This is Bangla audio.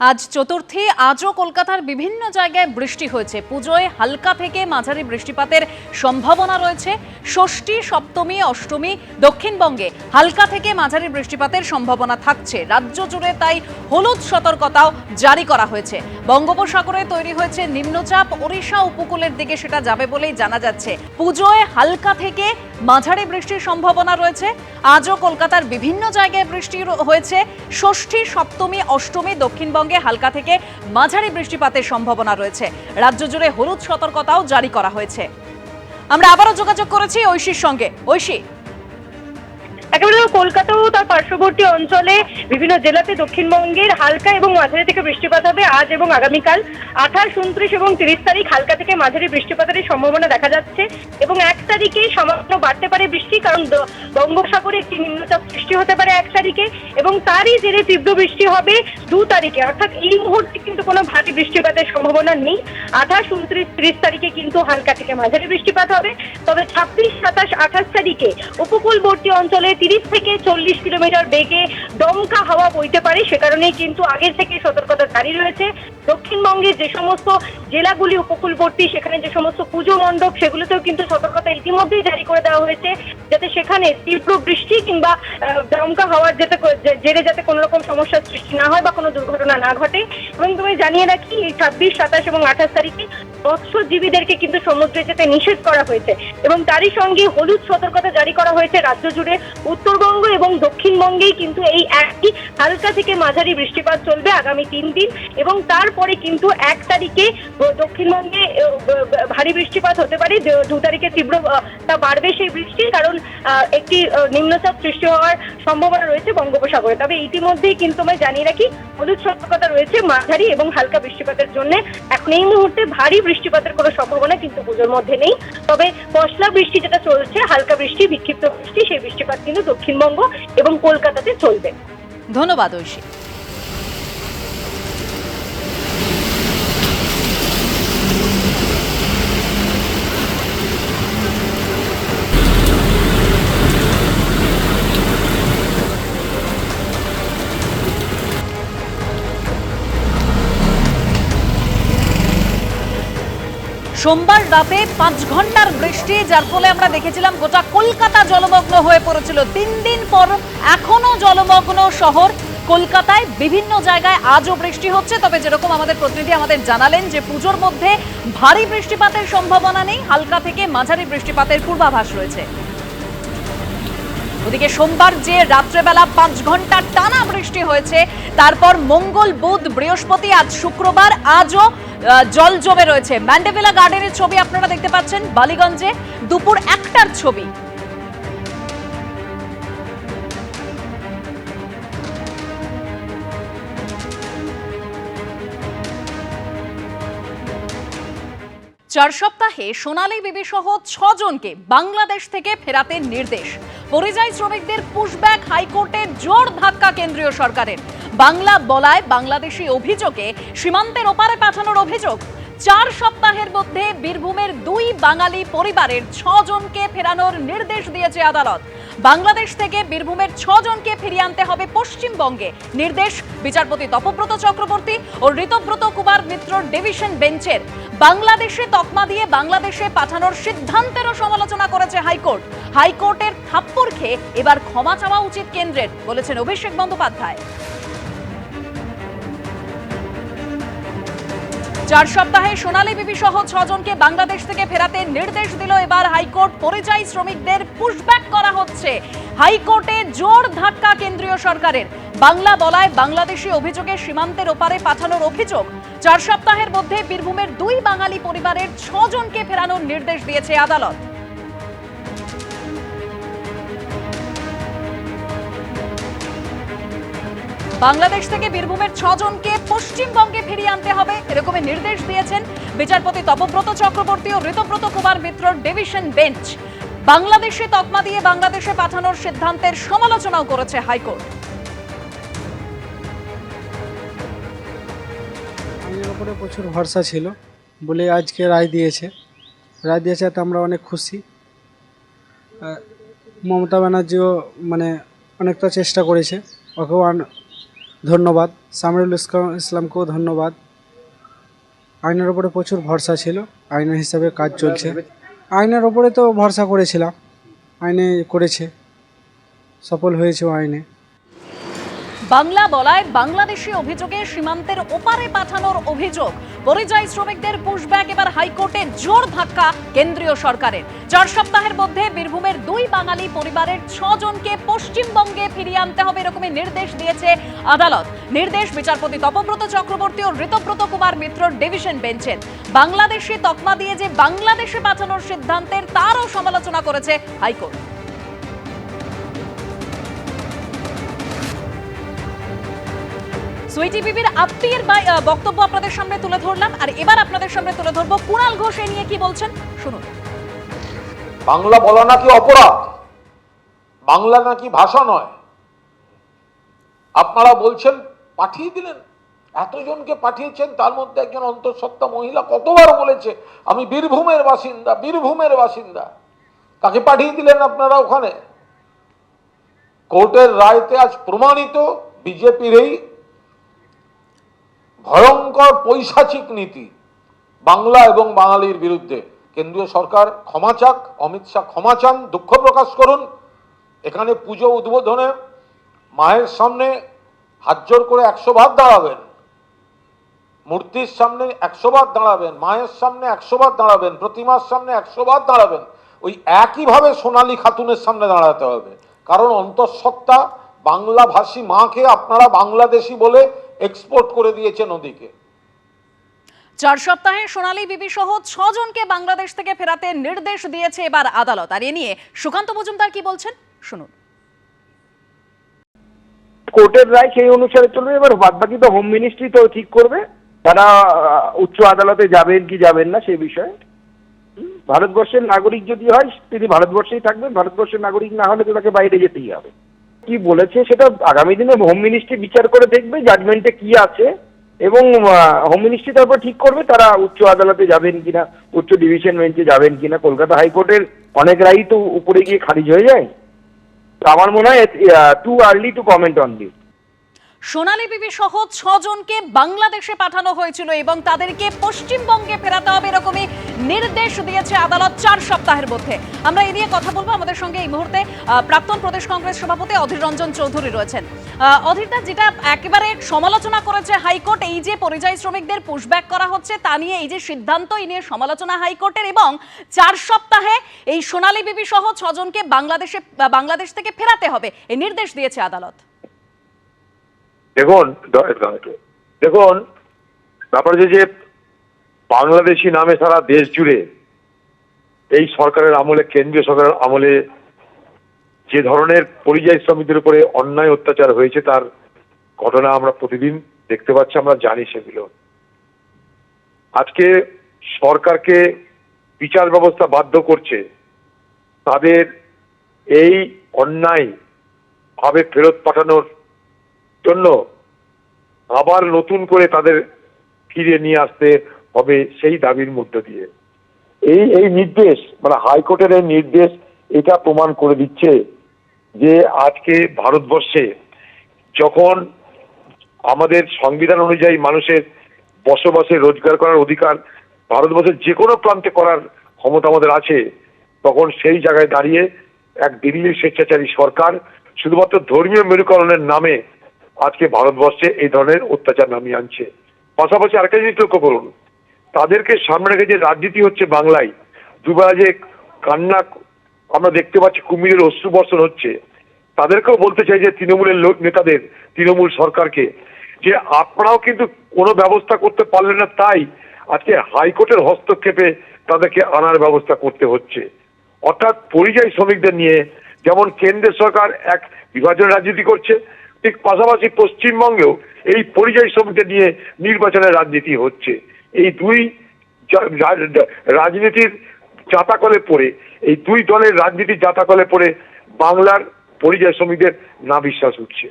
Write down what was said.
আজ চতুর্থী, আজও কলকাতার বিভিন্ন জায়গায় বৃষ্টি হয়েছে। পুজোয় হালকা থেকে মাঝারি বৃষ্টিপাতের সম্ভাবনা রয়েছে। ষষ্ঠী, সপ্তমী, অষ্টমী, দক্ষিণবঙ্গে হালকা থেকে মাঝারি বৃষ্টিপাতের সম্ভাবনা থাকছে। রাজ্য জুড়ে তাই হলুদ সতর্কতাও জারি করা হয়েছে। বঙ্গোপসাগরে তৈরি হয়েছে নিম্নচাপ, ওড়িশা উপকূলের দিকে সেটা যাবে বলেই জানা যাচ্ছে। পুজোয় হালকা থেকে মাঝারি বৃষ্টির সম্ভাবনা রয়েছে। আজও কলকাতার বিভিন্ন জায়গায় বৃষ্টি হয়েছে। ষষ্ঠী, সপ্তমী, অষ্টমী, দক্ষিণবঙ্গে হালকা থেকে মাঝারি বৃষ্টিপাতের সম্ভাবনা রয়েছে। রাজ্য জুড়ে হলুদ সতর্কতাও জারি করা হয়েছে। আমরা আবারও যোগাযোগ করেছি ঐশীর সঙ্গে। ঐশী? একেবারে কলকাতা ও তার পার্শ্ববর্তী অঞ্চলে বিভিন্ন জেলাতে দক্ষিণবঙ্গের হালকা এবং মাঝারি থেকে বৃষ্টিপাত হবে আজ এবং আগামীকাল। আঠাশ, উনত্রিশ এবং তিরিশ তারিখ হালকা থেকে মাঝারি বৃষ্টিপাতের সম্ভাবনা দেখা যাচ্ছে এবং এক তারিখে সামান্য বাড়তে পারে বৃষ্টি কারণ বঙ্গোপসাগরে একটি নিম্নচাপ সৃষ্টি হতে পারে এক তারিখে এবং তারই জেরে তীব্র বৃষ্টি হবে দু তারিখে। অর্থাৎ এই মুহূর্তে কিন্তু কোনো ভারী বৃষ্টিপাতের সম্ভাবনা নেই। আঠাশ, উনত্রিশ, ত্রিশ তারিখে কিন্তু হালকা থেকে মাঝারি বৃষ্টিপাত হবে। তবে ছাব্বিশ, সাতাশ, আঠাশ তারিখে উপকূলবর্তী অঞ্চলে তিরিশ থেকে চল্লিশ কিলোমিটার বেগে দমকা হাওয়া বইতে পারে। সে কারণেই কিন্তু আগের থেকে সতর্কতা জারি রয়েছে। দক্ষিণবঙ্গের যে সমস্ত জেলাগুলি উপকূলবর্তী, সেখানে যে সমস্ত পুজো মণ্ডপ, সেগুলোতেও কিন্তু সতর্কতা ইতিমধ্যেই জারি করে দেওয়া হয়েছে, যাতে সেখানে তীব্র বৃষ্টি কিংবা দমকা হওয়ার যাতে জেরে যাতে কোনো রকম সমস্যার সৃষ্টি না হয় বা কোনো দুর্ঘটনা না ঘটে। এবং তুমি জানিয়ে রাখি, এই ছাব্বিশ, সাতাশ এবং আঠাশ তারিখে মৎস্যজীবীদেরকে কিন্তু সমুদ্রে যেতে নিষেধ করা হয়েছে। এবং তারই সঙ্গে হলুদ সতর্কতা জারি করা হয়েছে। রাজ্য জুড়ে উত্তরবঙ্গ এবং দক্ষিণবঙ্গেই কিন্তু এই একই। হালকা থেকে মাঝারি বৃষ্টিপাত চলবে আগামী তিন দিন এবং তারপরে কিন্তু এক তারিখে দক্ষিণবঙ্গে ভারী বৃষ্টিপাত হতে পারে। দু তারিখে তীব্র তা বাড়বে সেই বৃষ্টি কারণ একটি নিম্নচাপ সৃষ্টি হওয়ার সম্ভাবনা রয়েছে বঙ্গোপসাগরে। তবে ইতিমধ্যেই কিন্তু আমি জানিয়ে রাখি, হলুদ সতর্কতা রয়েছে মাঝারি এবং হালকা বৃষ্টিপাতের জন্য। এখন এই মুহূর্তে ভারী বৃষ্টিপাতের কোনো সম্ভাবনা কিন্তু পুজোর মধ্যে নেই। তবে পশলা বৃষ্টি যেটা চলছে, হালকা বৃষ্টি, বিক্ষিপ্ত বৃষ্টি, সেই বৃষ্টিপাত কিন্তু দক্ষিণবঙ্গ এবং কলকাতাতে চলবে। ধন্যবাদ ঐশী। সোমবার রাতে পাঁচ ঘণ্টার বৃষ্টি, যার ফলে আমরা দেখেছিলাম গোটা কলকাতা জলমগ্ন হয়ে পড়েছিল। তিন দিন পর এখনও জলমগ্ন শহর। কলকাতায় বিভিন্ন জায়গায় আজও বৃষ্টি হচ্ছে, তবে যেরকম আমাদের প্রতিনিধি আমাদের জানালেন যে পুজোর মধ্যে ভারী বৃষ্টিপাতের সম্ভাবনা নেই, হালকা থেকে মাঝারি বৃষ্টিপাতের পূর্বাভাস রয়েছে। ওদিকে সোমবার যে রাত্রেবেলা পাঁচ ঘণ্টা টানা বৃষ্টি হয়েছে, তারপর মঙ্গল বুধ, বৃহস্পতি আজ শুক্রবার, আজও জল জমে রয়েছে। ম্যান্ডেভেলা গার্ডেনের ছবি আপনারা দেখতে পাচ্ছেন। বালিগঞ্জে দুপুর একটার ছবি। চার সপ্তাহে সোনালী বিবি সহ ছজনকে বাংলাদেশ থেকে ফেরাতে নির্দেশ। পরিযায়ী শ্রমিকদের পুশব্যাক হাইকোর্টের জোর ধাক্কা কেন্দ্রীয় সরকারের। বাংলা বলায় বাংলাদেশি অভিযোগে সীমান্তের ওপারে পাঠানোর অভিযোগ। চার সপ্তাহের মধ্যে বীরভূমের দুই বাঙালি পরিবারের ছজনকে ফেরানোর নির্দেশ দিয়েছে আদালত। বাংলাদেশ থেকে বীরভূমের ছজনকে ফিরিয়ে আনতে হবে পশ্চিমবঙ্গে। নির্দেশ বিচারপতি তপব্রত চক্রবর্তী ও ঋতব্রত কুমার মিত্র ডিভিশন বেঞ্চের। বাংলাদেশে তকমা দিয়ে বাংলাদেশে পাঠানোর সিদ্ধান্তেরও সমালোচনা করেছে হাইকোর্ট। হাইকোর্টের থাপ্পড় খেয়ে এবার ক্ষমা চাওয়া উচিত কেন্দ্রের, বলেছেন অভিষেক বন্দ্যোপাধ্যায়। চার সপ্তাহে সোনালী বিবি সহ ছজনকে বাংলাদেশ থেকে ফেরাতে নির্দেশ দিল এবার হাইকোর্ট। পরিযায়ী শ্রমিকদের পুশব্যাক করা হচ্ছে। হাইকোর্টে জোর ধাক্কা কেন্দ্রীয় সরকারের। বাংলা বলায় বাংলাদেশি অভিযোগে সীমান্তের ওপারে পাঠানোর অভিযোগ চার সপ্তাহের মধ্যে বীরভূমের দুই বাঙালি পরিবারের ছজনকে ফেরানোর নির্দেশ দিয়েছে আদালত। বাংলাদেশ থেকে বীরভূমের ছজনকে পশ্চিমবঙ্গে ফিরিয়ে আনতে হবে এরকমের নির্দেশ দিয়েছেন বিচারপতি তপব্রত চক্রবর্তী ও ঋতব্রত কুমার মিত্রর ডিভিশন বেঞ্চ। বাংলাদেশে তকমা দিয়ে বাংলাদেশে পাঠানোর সিদ্ধান্তের সমালোচনাও করেছে হাইকোর্ট। ওপরে প্রচুর ভরসা ছিল। বলে আজকে রায় দিয়েছে। রায় দিয়েছে তো আমরা অনেক খুশি। মমতা ব্যানার্জিও মানে অনেকটা চেষ্টা করেছে। ওকেও ধন্যবাদ। সামরুল ইসলাম ইসলামকেও ধন্যবাদ। আইনের ওপরে প্রচুর ভরসা ছিল। আইনের হিসাবে কাজ চলছে। আইনের ওপরে তো ভরসা করেছিলাম। আইনে করেছে। সফল হয়েছে আইনে বাংলা বলায় বাংলাদেশি অভিযোগে সীমান্তের ওপারে পাঠানোর অভিযোগ। পরিযায়ী শ্রমিকদের পুশব্যাক এবার হাইকোর্টে জোর ধাক্কা কেন্দ্রীয় সরকারের। চার সপ্তাহের মধ্যে বীরভূমের দুই বাঙালি পরিবারের ছজনকে পশ্চিমবঙ্গে ফিরিয়ে আনতে হবে এরকমই নির্দেশ দিয়েছে আদালত। নির্দেশ বিচারপতি তপব্রত চক্রবর্তী ও ঋতব্রত কুমার মিত্রর ডিভিশন বেঞ্চের। বাংলাদেশে তকমা দিয়ে যে বাংলাদেশে পাঠানোর সিদ্ধান্তের তারও সমালোচনা করেছে হাইকোর্ট। সুইটি বিবির আত্মীয়ের বক্তব্য আপনাদের সামনে তুলে ধরলাম। আর এবার আপনাদের সামনে তুলে ধরবো কুণাল ঘোষ এ নিয়ে কি বলছেন, শুনুন। বাংলা বলা নাকি অপরাধ? বাংলা নাকি ভাষা নয়? আপনারা বলছেন, পাঠিয়ে দিলেন। এতজনকে পাঠিয়েছেন, তার মধ্যে একজন অন্তঃসত্ত্বা মহিলা কতবার বলেছে, আমি বীরভূমের বাসিন্দা বীরভূমের বাসিন্দা। তাকে পাঠিয়ে দিলেন আপনারা ওখানে? কোর্টের রায়তে আজ প্রমাণিত, বিজেপির এই ভয়ঙ্কর পৈশাচিক নীতি বাংলা এবং বাঙালির বিরুদ্ধে। কেন্দ্রীয় সরকার ক্ষমা চাক, অমিত শাহ ক্ষমা চান, দুঃখ প্রকাশ করুন। এখানে পুজো উদ্বোধনে মায়ের সামনে হাত জোর করে একশো বার দাঁড়াবেন। মূর্তির সামনে একশো বার দাঁড়াবেন, মায়ের সামনে একশো বার দাঁড়াবেন, প্রতিমার সামনে একশো বার দাঁড়াবেন। ওই একইভাবে সোনালি খাতুনের সামনে দাঁড়াতে হবে। কারণ অন্তঃসত্ত্বা বাংলাভাষী মাকে আপনারা বাংলাদেশি বলে এক্সপোর্ট করে দিয়েছেন ওদিকে। চার সপ্তাহে সোনালী বিবি সহ ছজনকে বাংলাদেশ থেকে ফেরাতে নির্দেশ দিয়েছে এবার আদালত। আর এ নিয়ে সুকান্ত মজুমদার কি বলছেন? শুনুন। কোর্টের রায় সেই অনুসারে চলবে। এবার বাদ বাকি তো হোম মিনিস্ট্রি তো ঠিক করবে। তারা উচ্চ আদালতে যাবেন কি যাবেন না সেই বিষয়ে। ভারতবর্ষের নাগরিক যদি হয় তিনি ভারতবর্ষেই থাকবেন। ভারতবর্ষের নাগরিক না হলে তো তাকে বাইরে যেতেই হবে। কি বলেছে সেটা আগামী দিনে হোম মিনিস্ট্রি বিচার করে দেখবে জাজমেন্টে কি আছে। এবং হোম মিনিস্ট্রি তারপর ঠিক করবে, তারা উচ্চ আদালতে যাবেন কিনা, উচ্চ ডিভিশন বেঞ্চে যাবেন কিনা। কলকাতা হাইকোর্টের অনেক রায়ই তো উপরে গিয়ে খারিজ হয়ে যায়। তো আমার মনে হয় too early to comment on this Sonali Bibi সহ ছজনকে বাংলাদেশে পাঠানো হয়েছিল এবং তাদেরকে পশ্চিমবঙ্গে ফেরাতে হবে এরকমই নির্দেশ দিয়েছে আদালত চার সপ্তাহের মধ্যে। আমরা এ নিয়ে কথা বলব আমাদের সঙ্গে এই মুহূর্তে প্রাক্তন প্রদেশ কংগ্রেস সভাপতি অধীর রঞ্জন চৌধুরী রয়েছেন। অধীরদা, যেটা একেবারে সমালোচনা করেছে হাইকোর্ট, এই যে পরিযায়ী শ্রমিকদের পুশব্যাক করা হচ্ছে, তা নিয়ে এই যে সিদ্ধান্ত, এই নিয়ে সমালোচনা হাইকোর্টের এবং চার সপ্তাহে এই সোনালী বিবি সহ ছজনকে বাংলাদেশে বাংলাদেশ থেকে ফেরাতে হবে এই নির্দেশ দিয়েছে আদালত। দেখুন দেখুন ব্যাপার যে যে বাংলাদেশি নামে সারা দেশ জুড়ে এই সরকারের আমলে, কেন্দ্রীয় সরকারের আমলে যে ধরনের পরিযায়ী শ্রমিকদের উপরে অন্যায় অত্যাচার হয়েছে, তার ঘটনা আমরা প্রতিদিন দেখতে পাচ্ছি, আমরা জানি সেগুলো। আজকে সরকারকে বিচার ব্যবস্থা বাধ্য করছে, তাদের এই অন্যায় ভাবে ফেরত পাঠানোর জন্য আবার নতুন করে তাদের ফিরে নিয়ে আসতে হবে সেই দাবির মধ্য দিয়ে। এই এই নির্দেশ মানে হাইকোর্টের এই নির্দেশ এটা প্রমাণ করে দিচ্ছে যে আজকে ভারতবর্ষে যখন আমাদের সংবিধান অনুযায়ী মানুষের বসবাসে রোজগার করার অধিকার ভারতবর্ষের যে কোনো প্রান্তে করার ক্ষমতা আমাদের আছে, তখন সেই জায়গায় দাঁড়িয়ে এক দিল্লির স্বেচ্ছাচারী সরকার শুধুমাত্র ধর্মীয় মেরুকরণের নামে আজকে ভারতবর্ষে এই ধরনের অত্যাচার নামিয়ে আনছে। পাশাপাশি আরেকটা জিনিস লক্ষ্য করুন, তাদেরকে সামনে রেখে যে রাজনীতি হচ্ছে বাংলায়, দুবেলা যে কান্না আমরা দেখতে পাচ্ছি, কুমিরের অশ্রু বর্ষণ হচ্ছে, তাদেরকেও বলতে চাই যে তৃণমূলের লোক নেতাদের, তৃণমূল সরকারকে, যে আপনারাও কিন্তু কোনো ব্যবস্থা করতে পারলেন না, তাই আজকে হাইকোর্টের হস্তক্ষেপে তাদেরকে আনার ব্যবস্থা করতে হচ্ছে। অর্থাৎ পরিযায়ী শ্রমিকদের নিয়ে, যেমন কেন্দ্রের সরকার এক বিভাজন রাজনীতি করছে ঠিক পাশাপাশি পশ্চিমবঙ্গেও এই পরিযায়ী শ্রমিকদের নিয়ে নির্বাচনের রাজনীতি হচ্ছে। এই দুই রাজনীতির জাতাকলে পড়ে, এই দুই দলের রাজনীতির জাতাকলে পড়ে বাংলার পরিযায়ী শ্রমিকদের না বিশ্বাস উঠছে